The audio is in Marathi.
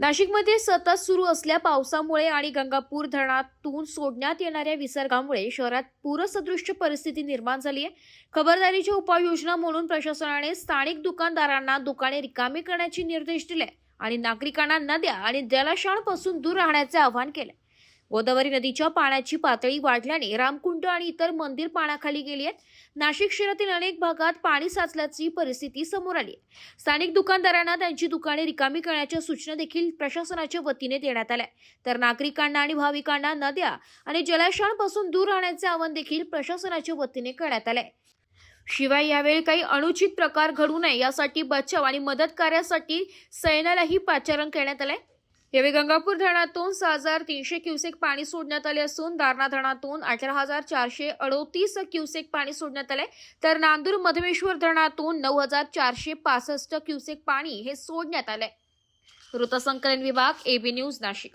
नाशिकमध्ये सतत सुरू असल्या पावसामुळे आणि गंगापूर धरणातून सोडण्यात येणाऱ्या विसर्गामुळे शहरात पूरसदृश्य परिस्थिती निर्माण झाली आहे. खबरदारीच्या उपाययोजना म्हणून प्रशासनाने स्थानिक दुकानदारांना दुकाने रिकामी करण्याचे निर्देश दिले आणि नागरिकांना नद्या आणि जलाशयांपासून दूर राहण्याचे आवाहन केले. गोदावरी नदीच्या पाण्याची पातळी वाढल्याने रामकुंड आणि इतर मंदिर पाण्याखाली गेली आहेत. नाशिक शहरातील अनेक भागात पाणी साचल्याची परिस्थिती समोर आली आहे. स्थानिक दुकानदारांना त्यांची दुकाने रिकामी करण्याच्या सूचना देखील प्रशासनाच्या वतीने देण्यात आल्या तर नागरिकांना आणि भाविकांना नद्या आणि जलाशयांपासून दूर राहण्याचे आवाहन देखील प्रशासनाच्या वतीने करण्यात आले शिवाय यावेळी काही अनुचित प्रकार घडू नये यासाठी बचाव आणि मदत कार्यासाठी सैन्यालाही पाचारण करण्यात आलंय. यावेळी गंगापूर धरणातून सहा हजार तीनशे क्युसेक पाणी सोडण्यात आले असून दारणा धरणातून अठरा हजार चारशे अडोतीस क्युसेक पाणी सोडण्यात आले तर नांदूर मधमेश्वर धरणातून नऊ हजार चारशे पासष्ट क्युसेक पाणी हे सोडण्यात आले वृत्तसंकलन विभाग एबी न्यूज नाशिक.